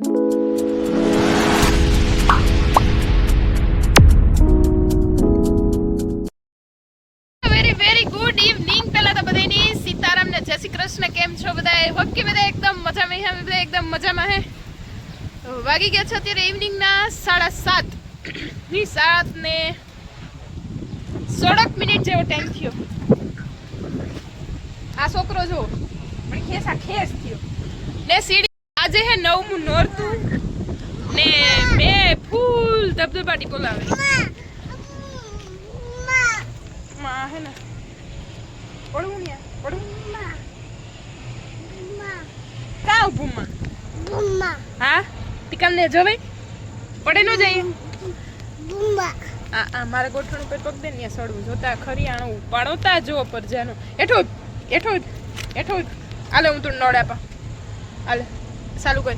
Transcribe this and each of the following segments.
Very very good evening પહેલા તો બધાની સીતારામ ને જય કૃષ્ણ, કેમ છો બધા હોપ કે બધા એકદમ મજામાં હે? બધા એકદમ મજામાં હે? વાગી ગયા છે અત્યારે ઇવનિંગના સાડા સાત. ની સાત ને સોળક મિનિટ જેવો ટાઈમ થયો. આ છોકરો જો પણ આ ખેસ થયો. ને સીડી આજે હે નવમું નોરતું ને બે ફૂલ ધબધબાટી બોલાવે. માં હે ને. પડવું ને પડવું કા ઊભું માં? હા? ટીકલ ને જોવે પડે નો જઈએ આ આ મારા ગોઠણ ઉપર પગ સડવું જોતા ખરી આણું પાડોતા જો પર જાનું એઠો એઠો એઠો. હાલે, હું તું નોડ આપા. હાલે. ચાલુ કર.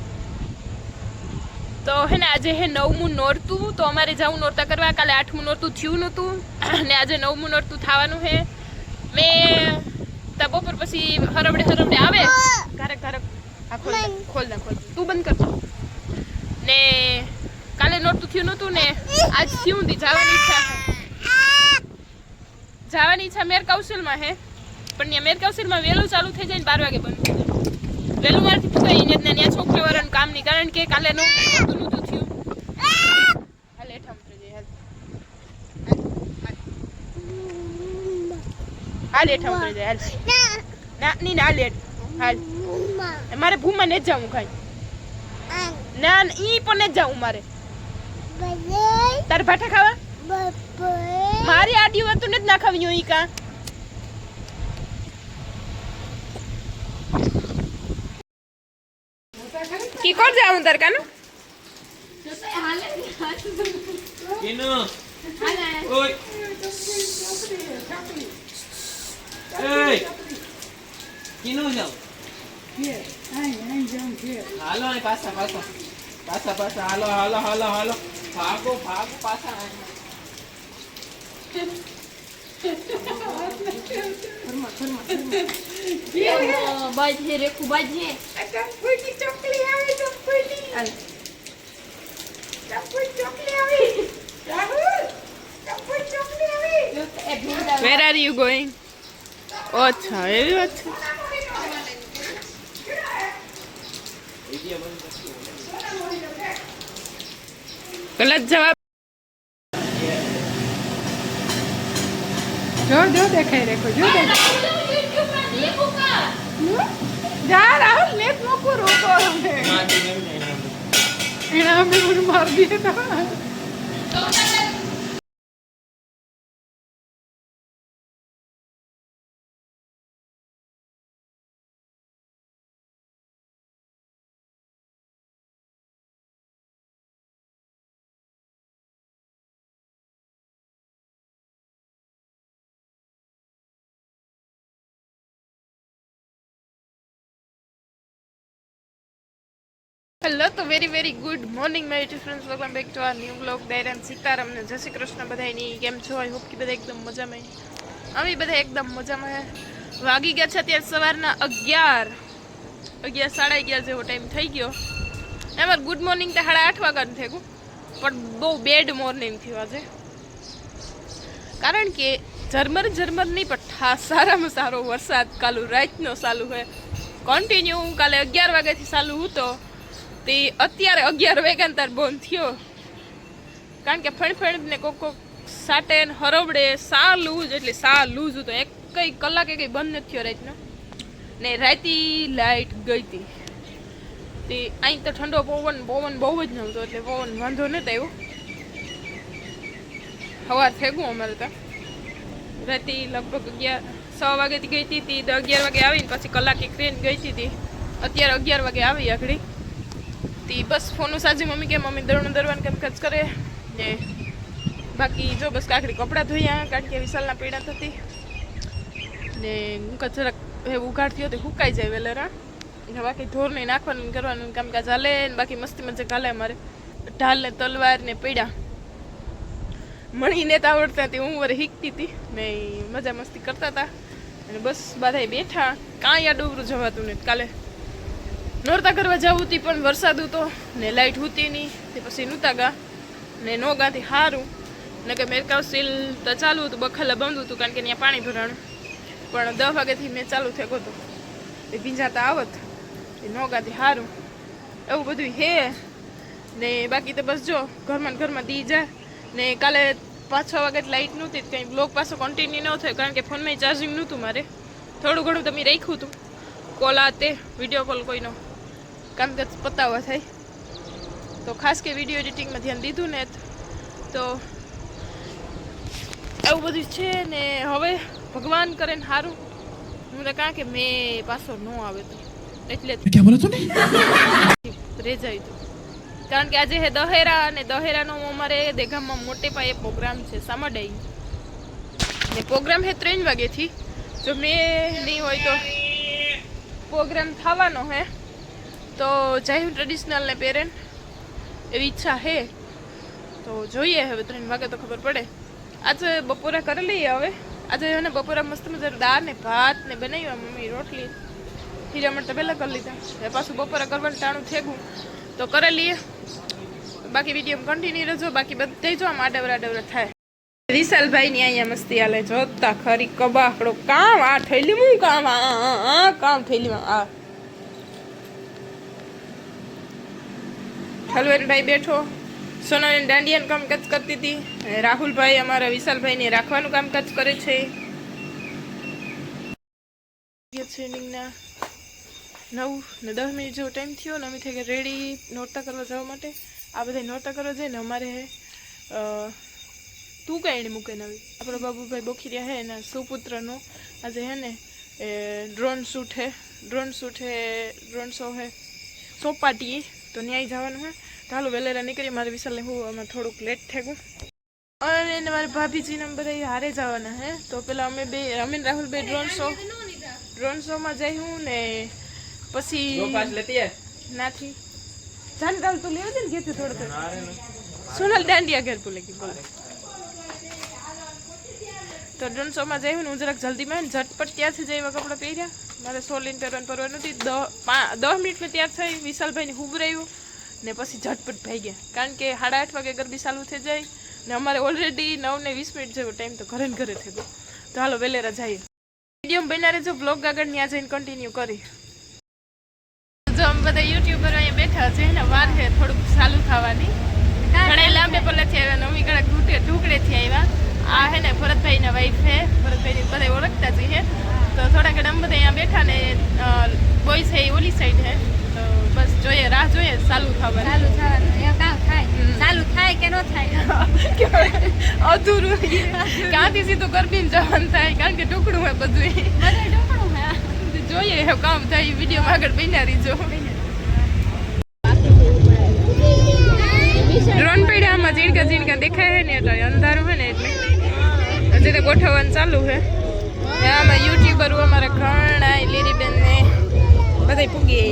તો હે ને આજે હે નવમું નોરતું તો અમારે જવું નોરતા કરવા. કાલે આઠમું નોરતું થયું નહોતું. ને આજે નવમું નોરતું થવાનું હે. મેં તા બપોર પછી હરવડે હરવડે આવે. ઘરે ઘરે. હા ખોલ ખોલ ના ખોલ તું બંધ કરજો. ને કાલે નોરતું થયું નહોતું ને આજ થયું હતી જવાની ઈચ્છા જવાની ઈચ્છા મેર કૌશલમાં હે. પણ મેર કૌશલમાં વહેલું ચાલુ થઈ જાય ને બાર વાગે બંધ થઈ જાય. વહેલું મારથી પૂછાય ને ત્યાં છોકરી વાળાનું કામ નહીં. કારણ કે કાલે નું નહોતું થયું. હાલે હેઠા ઉતરી જઈએ હાલ. હાલ જાય હાલ. ના ની ના હાલ હાલ. મારે ભૂમા ને જાઉં ખાઈ. ના ઈ પણ ને જાઉં મારે. તારે ભાઠા ખાવા? મારી આડી વાતું ને જ ના ખાવી ઈ કા? કી કોણ જાઉં તાર કાનું Kino. Oi. Hey. Kino જાવ હાલો પાછા પાછા પાછા પાછા હાલો હાલો હાલો હાલો ભાગો ભાગો પાછા. બાજે રેખું બાજે વેર આર યુ ગોઈંગ અચ્છા એવી વાત છે ગલત જવાબ જો જો દેખાય રેખો જો દેખાય જા રાહુલ નેટ મોકો રોકો હમે માટી કેમ નહીં એના? હેલો તો very very good morning my to friends welcome back to our new blog દૈરાન Sitaram ને જય શ્રી કૃષ્ણ બધાની કેમ છો? આઈ હોપ કે બધા એકદમ મજામાં. અમે બધા એકદમ મજામાં વાગી ગયા છે અત્યારે સવારના અગિયાર. અગિયાર સાડા અગિયાર જેવો ટાઈમ થઈ ગયો. એમાં ગુડ મોર્નિંગ તો સાડા આઠ વાગ્યાનું થઈ ગયું પણ બહુ બેડ મોર્નિંગ થયું આજે. કારણ કે ઝરમર ઝરમર નહીં, પણ સારામાં સારો વરસાદ. કાલુ રાતનો ચાલુ હોય કન્ટિન્યુ કાલે અગિયાર વાગ્યાથી ચાલુ હતો તે અત્યારે અગિયાર વાગ્યા તાર બંધ થયો. કારણ કે ફણ ફણ ને કોક કોક સાટે ને હરવડે સા લૂજ એટલે સા લૂજ હતો. એક કઈ કલાકે કઈ બંધ નથી થયો રાતનો. ને રાતી લાઈટ ગઈ હતી તે અહીં તો ઠંડો પવન પવન બહુ જ નહોતો, એટલે પવન વાંધો નથી આવ્યો. સવાર થઈ અમારે તો. રાતે લગભગ અગિયાર, છ વાગેથી ગઈ હતી તી તો અગિયાર વાગે આવીને પછી કલાક એક ટ્રેન ગઈ હતી તી. અત્યારે અગિયાર વાગે આવી આગળ. તી બસ ફોન સાજી મમ્મી કે મમ્મી દરણું દરવાનું કેમ ખર્ચ કરે. ને બાકી જો બસ કાકડી કપડાં ધોયા કારણ કે વિશાલના પીડા થતી. ને હું જરાક એ ઉઘાડતી હતી હુકાઈ જાય વેલેરા ને બાકી ઢોર નાખવાનું કરવાનું કામકાજ હાલે ને બાકી મસ્તી મજા હાલે અમારે. ઢાલ ને તલવાર ને પીડા. મણીને તો આવડતા હતી હું વરે શીખતી હતી ને મજા મસ્તી કરતા હતા. અને બસ બધાય બેઠા. કાંઈ આ ડોબરું જવાતું નથી. કાલે નોરતા કરવા જવું હતી, પણ વરસાદ હતો ને લાઇટ હતી નહીં. તે પછી નહોતા ગા ને નો ગાથી સારું ને કે મેરકાવ સીલ તો ચાલુ હતું, બખાલા બંધ હતું, કારણ કે ત્યાં પાણી ભરાણું. પણ દસ વાગ્યાથી મેં ચાલુ થયો હતો. એ ભીંજાતા આવત, એ નો ગાથી સારું એવું બધું હે. ને બાકી તો બસ જો, ઘરમાં ને ઘરમાં દી જાય. ને કાલે પાંચ છ વાગે લાઇટ નહોતી કંઈ બ્લોગ પાછો કન્ટિન્યુ ન થયો, કારણ કે ફોનમાં ચાર્જિંગ નહોતું મારે. થોડું ઘણું તમે રાખ્યું હતું. કોલ આ તે વીડિયો કોલ કોઈનો. કામકાજ પતાવવા થાય. તો ખાસ કે વીડિયો એડિટિંગમાં ધ્યાન દીધું ને તો એવું બધું છે ને હવે ભગવાન કરે ને સારું હું તો કાં કે મેં પાછો ન આવે તો. એટલે ક્યાં બોલો તું. કારણ કે આજે હે દહેરા અને દહેરાનો અમારે દેગામમાં મોટે પાયે પ્રોગ્રામ છે સામડાઈ ને પ્રોગ્રામ હે ત્રણ વાગેથી જો મેં નહીં હોય તો પ્રોગ્રામ થવાનો હે. તો જય ટ્રેડિશનલ ને પેરેન્ટ એવી ઈચ્છા હે. તો જોઈએ હવે ત્રણ વાગે તો ખબર પડે. આજે બપોરે કરી લઈએ હવે. આજે એને બપોરે મસ્ત મજાનું દાળ ને ભાત ને બનાવ્યું મમ્મી રોટલી. હીરામણ તો પહેલાં કરી લીધા. હવે પાછું બપોરે કરવાનું ટાણું થેગું. તો કરી લઈએ. બાકી વીડિયો કન્ટિન્યુ રહેજો. બાકી બધે જો આમ આડવરા આડવરા થાય. વિશાલભાઈ ની અહીંયા મસ્તી હાલે જોતા ખરી કબાકડો કામ આ થયેલી હું કામ આ કામ થયેલી આ. હલવેનભાઈ બેઠો. સોનાની દાંડિયાનું કામકાજ કરતી હતી. રાહુલભાઈ અમારા વિશાલભાઈને રાખવાનું કામકાજ કરે છે. નવ ને દસ મિનિટ જેવો ટાઈમ થયો ને અમે થઈ ગયા રેડી નોરતા કરવા જવા માટે. આ બધા નોરતા કરવા જઈએ ને અમારે તું કાંઈ એને મૂકે નવી? આપણો બાબુભાઈ બોખીરિયા હે એના સુપુત્રનો. આજે હે ને, એ ડ્રોન શૂટ હે. ડ્રોન શૂટ હે ડ્રોન શો હે. સોપાટી તો ન્યાય જવાનું હે. તો હાલો વહેલા નીકળી મારે વિશાલને હું અમે થોડુંક લેટ થઈ અને મારા ભાભીજી નંબર એ હારે જવાના હે. તો પેલા અમે બે અમે રાહુલ બે ડ્રોન શો ડ્રોન શોમાં જઈ હું ને પછી નાથી. જાન ગાલ તું લેવા દે ને ઘેરથી થોડો થોડો. સોનલ દાંડિયા ઘેર તું લેગી બોલે. તો ડ્રોન શોમાં જઈ હું જરાક જલ્દીમાં ઝટપટ ત્યાંથી જઈવા કપડાં પહેર્યા? મારે સોલ પહેરવાનું પર નથી દસ પા- દસ મિનિટમાં ત્યાં થઈ વિશાલભાઈને હુબરાયું ને પછી ઝટપટ ભાઈ ગયા. કારણ કે સાડા આઠ વાગે ગરબી ચાલુ થઈ જાય ને અમારે ઓલરેડી નવ ને વીસ મિનિટ જેવો ટાઈમ તો ઘરે ને ઘરે થઈ ગયો. તો હાલો વેલેરા જઈએ. વીડિયો બનારે જો બ્લોગ આગળ ત્યાં જઈને કન્ટિન્યુ કરી. જો અમે બધા યુટ્યુબર અહીંયા બેઠા છે ને વાર છે થોડુંક ચાલુ થવાની. ઘણા લાંબે પલ્લેથી આવ્યા નવી ઘણા ઘૂંટે ઢૂકડેથી આવ્યા આ હે ને ભરતભાઈના વાઈફ હે ભરતભાઈને બધા ઓળખતા જ છે તો થોડા ઘણા અમે બધા અહીંયા બેઠા ને બોய்સ છે એ ઓલી સાઈડ હે તો બસ જોઈએ રાહ જોઈએ ચાલુ થવાની ચાલુ થવાનું એ કામ થાય ચાલુ થાય કે ન થાય અધૂરું ક્યાંથી સીધું ગરબી જવાનું થાય કારણ કે ટુકડું હોય બધું બધે ઢોકળું હે જોઈએ હવે કામ થાય વીડિયો આગળ બન્યા રહીજો. ડ્રોન પડ્યા આમાં ઝીણકા ઝીણકા દેખાય છે ને એટલે અંધારું હોય ને એટલે. હજી તો ગોઠવવાનું ચાલુ છે ને આમાં યુટ્યુબર અમારા ઘણા લીરીબેન ને બધા પૂગી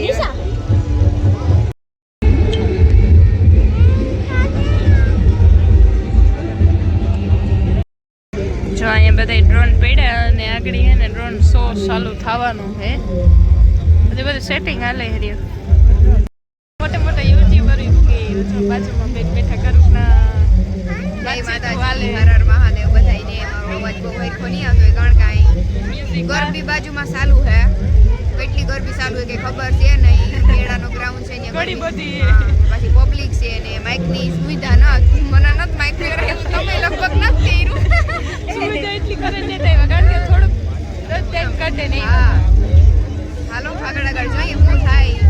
જો અહીંયા બધા ડ્રોન પડ્યા અને આગળ હે ડ્રોન શો ચાલુ થવાનું છે. બધું બધું સેટિંગ હાલે હરિયો મોટા મોટા યુટ્યુબર બાજુમાં બેઠ બેઠા કરું ના જય માતાજી હર હર મહાદેવ બધાયને. મારો અવાજ બહુ હરખો નહીં આવતો કારણ કે અહીં ગરબી બાજુમાં ચાલુ હે કેટલી ગરબી ચાલુ કે ખબર છે નહીં. મેળાનો ગ્રાઉન્ડ છે અહીંયા ઘણી બધી. પછી પબ્લિક છે ને માઇકની સુવિધા ન મને નથી માઇક પહેરેલું તમે લગભગ નથી કર્યું. સુવિધા એટલી કરે ને થાય કારણ કે થોડુંક રસ્તા કાઢે નહીં. હા. હાલો આગળ આગળ જોઈએ શું થાય.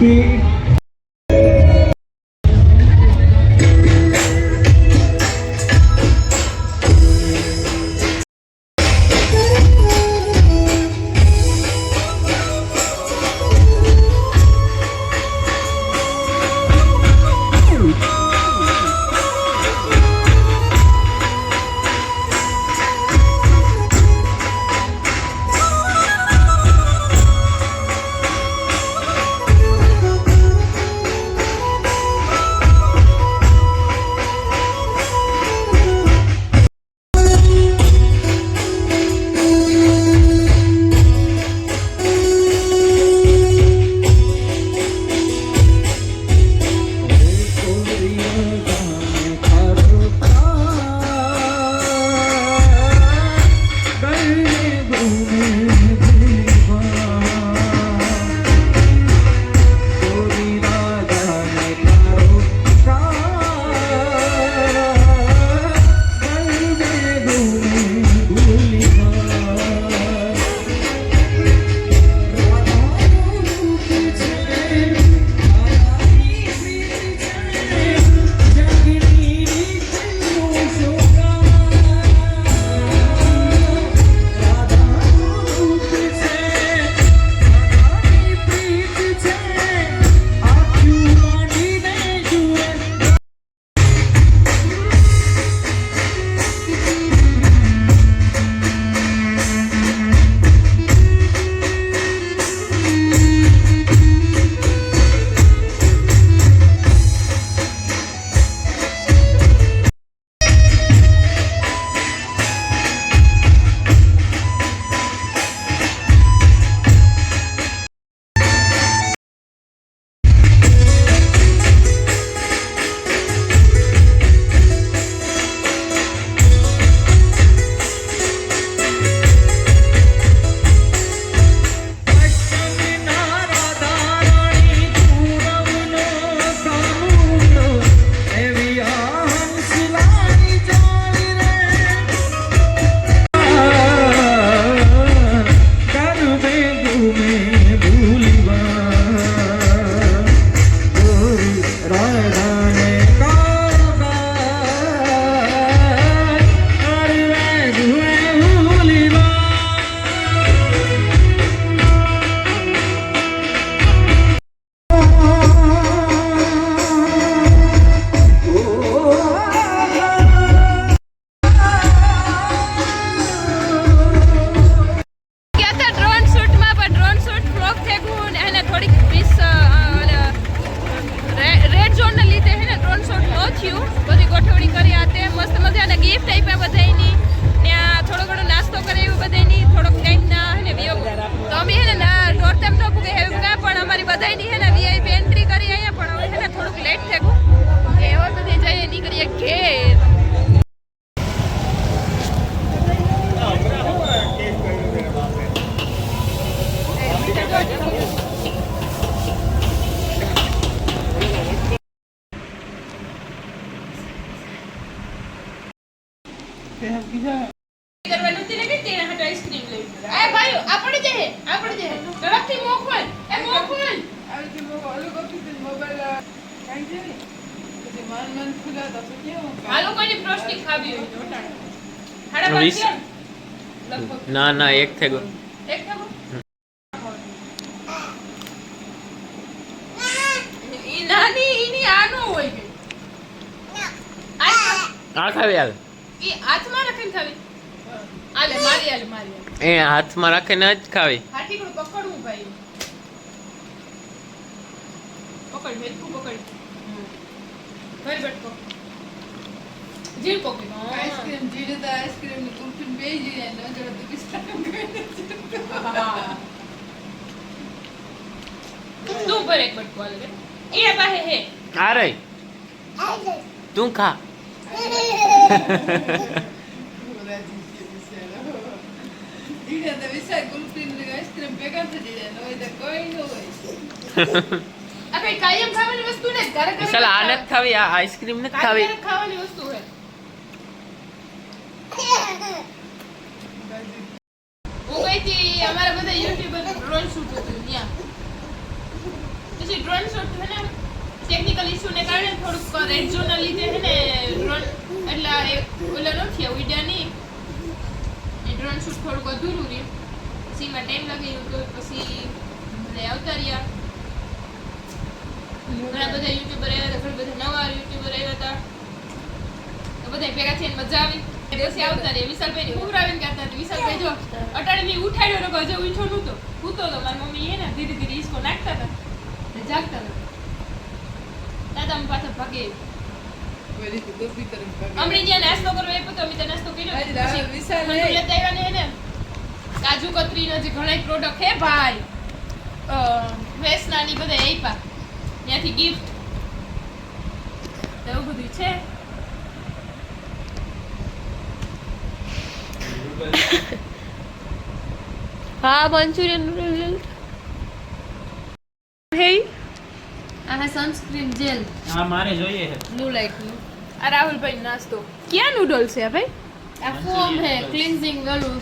Baby. ગયા કરવાનું તેને કે તેના હાટુ આઈસ્ક્રીમ લઈ આ ભાઈ આપણે જે આપણે જે ઝડપથી મોકલ એ મોકલ હાલો કોઈની પ્રોસ્ટિક ખાવી હોય તો વટાણ. હાડા પાંચ વીસ. થયા ને? ના ના એક થઈ ગયો એક? નાની આ હોય આ આ ખાવી હાલ ઈ હાથમાં રાખીને ખાવી? આલે મારી આલે મારી એ હાથમાં રાખીને જ ખાવી. હાથીકડું પકડવું ભાઈ. પકડ હેરખું પકડ. ઘર બેઠો જીવ પકડ. આઈસ્ક્રીમ જીરે તો આઈસ્ક્રીમની કુલ્ફી બે જીરે ન જડે તો બિસ્કટ તું પર એક બટકો આલે? એ પાસે હે. આ રહી તું ખા. આ નથી ખાવી આ આઈસ્ક્રીમ નથી ખાવી. ખાવાની વસ્તુ હે હું ગઈ હતી અમારા બધા યુટ્યુબર ડ્રોન શૂટ હતું ત્યાં. પછી ડ્રોન શૂટ છે ને ટેકનિકલ ઇશ્યુ ને કારણે થોડુંક રેડ ઝોન લીધે છે ને ડ્રોન એટલે આ એ ઓલા ઉડ્યા નહીં. એ ડ્રોન શૂટ થોડુંક અધૂરું રહ્યું. સીમાં ટાઈમ લાગી ગયો તો પછી મને આવતા રહ્યા. ઘણા બધા યુટ્યુબર આવ્યા હતા, ઘણા બધા નવા યુટ્યુબર આવ્યા હતા. તો બધા ભેગા થઈને મજા આવી. દિવસે આવતા રહ્યા. વિશાલભાઈ ને ઉભરાવીને કહેતા હતા, વિશાલભાઈ, જો, અટાણે મેં ઉઠાડ્યો ને હજુ ઉઠ્યો નહોતો. સૂતો તો મારી મમ્મી ને ધીરે ધીરે ઈસકો નાખતા હતા. ને જાગતા હતા. દાદા પાછા ભાગે. વળી તો ગોપી તરફ ભાગે. અમને જ્યાં નાસ્તો કરવો એ પતો અમે નાસ્તો કર્યો. આજે દાદા પછી વિશાલ લેતા આવ્યા ને કાજુ કતરીનો જે ઘણા પ્રોડક્ટ હે ભાઈ વેસનાની બધા આપ્યા. ત્યાંથી ગિફ્ટ એવું બધું છે. હા મંચુરિયન નૂડલ્સ હે? આ સનસ્ક્રીન જેલ હા મારે જોઈએ છે બ્લુ લાઇટનું. આ રાહુલભાઈ નાસ્તો. ક્યાં નૂડલ્સ છે ભાઈ? આ ફોમ હે ક્લિન્ઝિંગ ઓલું